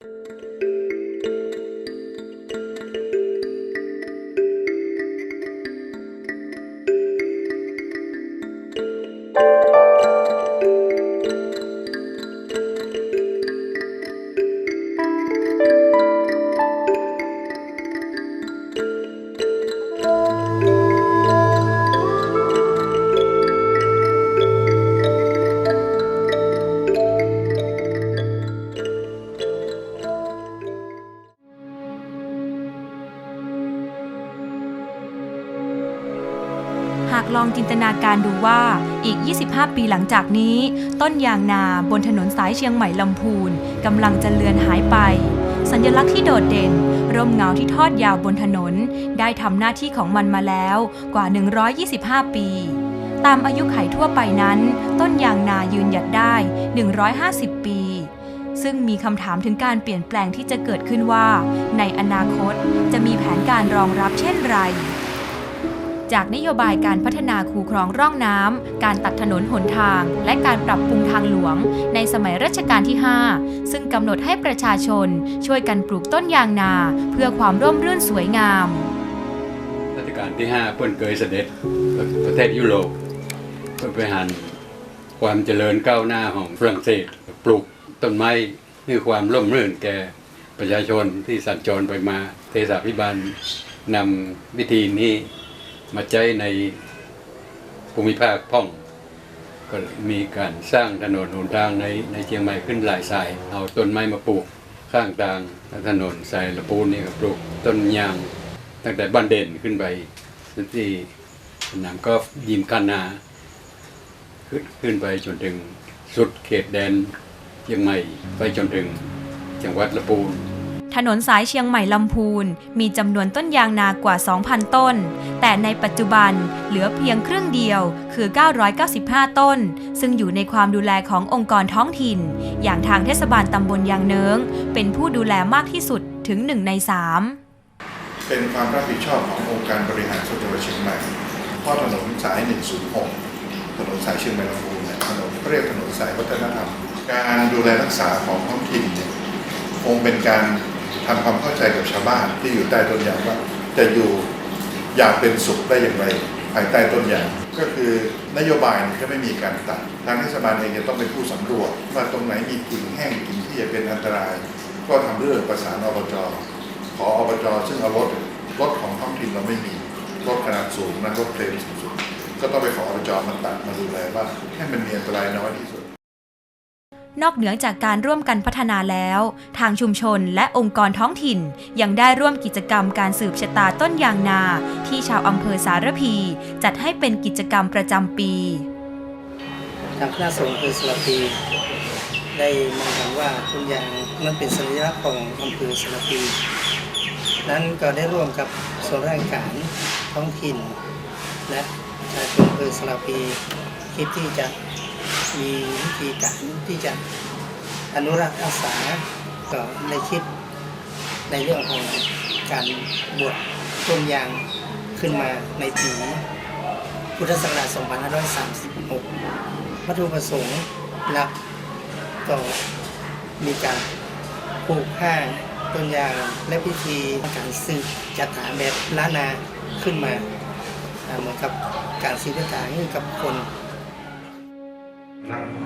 หากลองจินตนาการดูว่าอีก 25 ปีหลังจากนี้ ต้นยางนาบนถนนสายเชียงใหม่ลำพูนกำลังจะเลือนหายไป สัญลักษณ์ที่โดดเด่น ร่มเงาที่ทอดยาวบนถนน ได้ทำหน้าที่ของมันมาแล้วกว่า 125 ปี ตามอายุไขทั่วไปนั้น ต้นยางนายืนหยัดได้ 150 ปีซึ่งมีคำถามถึงการเปลี่ยนแปลงที่จะเกิดขึ้นว่า ในอนาคตจะมีแผนการรองรับเช่นไร จากนโยบายการพัฒนาคูคลองร่องน้ำ การตัดถนนหนทาง และการปรับปรุงทางหลวง ในสมัยรัชกาลที่ 5 ซึ่งกำหนดให้ประชาชนช่วยกันปลูกต้นยางนา เพื่อความร่มรื่นสวยงาม รัชกาลที่ 5 เพิ่นเคยเสด็จประเทศยุโรปเพื่อไปหันความเจริญก้าวหน้าของฝรั่งเศสปลูกต้นไม้ให้ความร่มรื่นแก่ประชาชนที่สัญจรไปมาเทศาพิบาลนำวิธีนี้ มาใช้ในภูมิภาคพ่อง ก็มีการสร้างถนนหนทางในในเชียงใหม่ขึ้นหลายสาย เอาต้นไม้มาปลูกข้างทางถนนสายละปูนนี่ก็ปลูกต้นยาง ตั้งแต่บ้านเด่นขึ้นไปที่สนามกอล์ฟยิมคานาขึ้นขึ้นไปจนถึงสุดเขตแดนเชียงใหม่ไปจนถึงจังหวัดละปูน ถนนสายเชียงใหม่ลำพูน มีจำนวนต้นยางนากว่า 2,000 ต้น แต่ในปัจจุบันเหลือเพียงครึ่งเดียวคือ 995 ต้น ซึ่งอยู่ในความดูแลขององค์กรท้องถิ่น อย่างทางเทศบาลตำบลยางเนิงเป็นผู้ดูแลมากที่สุดถึง 1 ใน 3 เป็นความรับผิดชอบขององค์การบริหารส่วนจังหวัดเชียงใหม่เพราะถนนสาย 106 ถนนสายเชียงใหม่ลำพูนถนนเรียกถนนสายวัฒนธรรม การดูแลรักษาของท้องถิ่นคงเป็นการ ทำความเข้าใจกับชาวบ้านที่อยู่ใต้ต้นยางว่า จะอยู่อย่างเป็นสุขได้อย่างไร ภายใต้ต้นยางก็คือนโยบายจะไม่มีการตัดทางเทศบาลเองจะต้องเป็นผู้สำรวจว่าตรงไหนมีกิ่งแห้งกิ่งที่จะเป็นอันตราย ก็ทำเรื่องประสานอบจขออบจซึ่งเอารถรถของท้องถิ่นเราไม่มีรถขนาดสูงนะรถเครนสูงๆก็ต้องไปขออบจมาตัดมาดูแลว่าให้มันมีอันตรายน้อยที่สุด นอกเหนือจากการร่วมกันพัฒนาแล้ว ทางชุมชนและองค์กรท้องถิ่น ยังได้ร่วมกิจกรรมการสืบชะตาต้นยางนา ที่ชาวอำเภอสารพี จัดให้เป็นกิจกรรมประจำปี ทางคณะสงฆ์อำเภอสารพีได้มองเห็นว่าต้นยางนั้นเป็นสัญลักษณ์ของอำเภอสารพีนั้นก็ได้ร่วมกับส่วนราชการท้องถิ่น และชาวชนอำเภอสารพีคิดที่จะ มีวิธีการที่จะอนุรักษ์รักษาก็ในคิดในเรื่องของการบวชต้นยางขึ้นมาในปีพุทธศักราช 2536 วัตถุประสงค์หลักก็มีการปลูกผ้าต้นยางและพิธีการสืบจัดหาแบบล้านนาขึ้นมาอ่าเหมือนกับการสืบจัดหาให้กับคน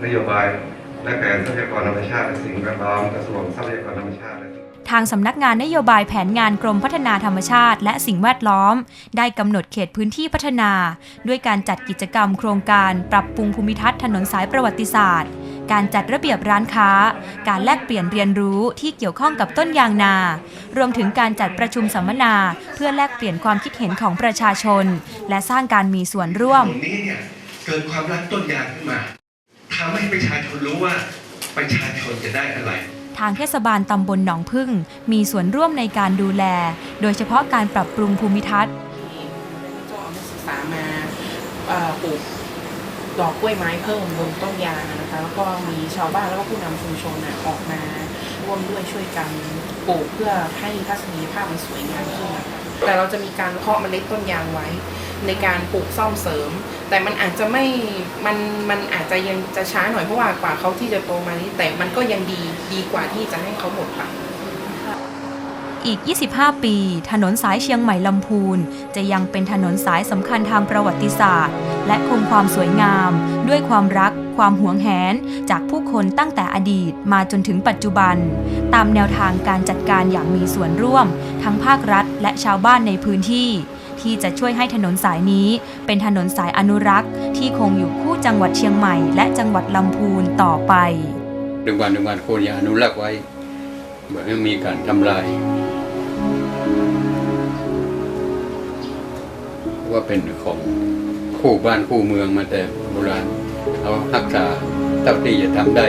นโยบายและแผนทรัพยากรธรรมชาติและสิ่งแวดล้อมกระทรวงทรัพยากรธรรมชาติและสิ่งทางสำนักงานนโยบายแผนงานกรมพัฒนาธรรมชาติ และสิ่งแวดล้อม ได้กำหนดเขตพื้นที่พัฒนา ด้วยการจัดกิจกรรมโครงการปรับปรุงภูมิทัศน์ถนนสายประวัติศาสตร์ การจัดระเบียบร้านค้า การแลกเปลี่ยนเรียนรู้ที่เกี่ยวข้องกับต้นยางนา รวมถึงการจัดประชุมสัมมนา เพื่อแลกเปลี่ยนความคิดเห็นของประชาชน และสร้างการมีส่วนร่วมตรงนี้เนี่ยเกิดความรักต้นยางขึ้นมา ทำให้ประชาชนรู้ว่าประชาชนจะได้อะไร ทางเทศบาลตำบลหนองพึ่ง มีส่วนร่วมในการดูแล โดยเฉพาะการปรับปรุงภูมิทัศน์ก็เอานักศึกษามาเอ่อปลูกดอกกล้วยไม้เพิ่มบนต้นยางนะคะแล้วก็มีชาวบ้านแล้วก็ผู้นำชุมชนน่ะออกมาร่วมด้วยช่วยกันปลูกเพื่อให้ทัศนียภาพมันสวยงามขึ้นนะคะ แต่เราจะมีการเพาะเมล็ดต้นยางไว้ ในการปลูกซ่อมเสริม แต่มันอาจจะไม่มันมันอาจจะยังจะช้าหน่อยเพราะว่ากว่าเขาที่จะโตมานี้แต่มันก็ยังดีดีกว่าที่จะให้เขาหมดไป อีก 25 ปี ถนนสายเชียงใหม่ลำพูน จะยังเป็นถนนสายสำคัญทางประวัติศาสตร์ และคงความสวยงาม ด้วยความรัก ความหวงแหน จากผู้คนตั้งแต่อดีตมาจนถึงปัจจุบัน ตามแนวทางการจัดการอย่างมีส่วนร่วม ทั้งภาครัฐ และชาวบ้านในพื้นที่ ที่จะช่วยให้ถนนสายนี้ เป็นถนนสายอนุรักษ์ ที่คงอยู่คู่จังหวัดเชียงใหม่ และจังหวัดลำพูนต่อไปดึงวันดึงวันควรอย่าอนุรักษ์ไว้เหมือนมีการทำลาย ว่าเป็นของคู่บ้านคู่เมืองมาแต่โบราณ เอารักษาเท่าที่จะทำได้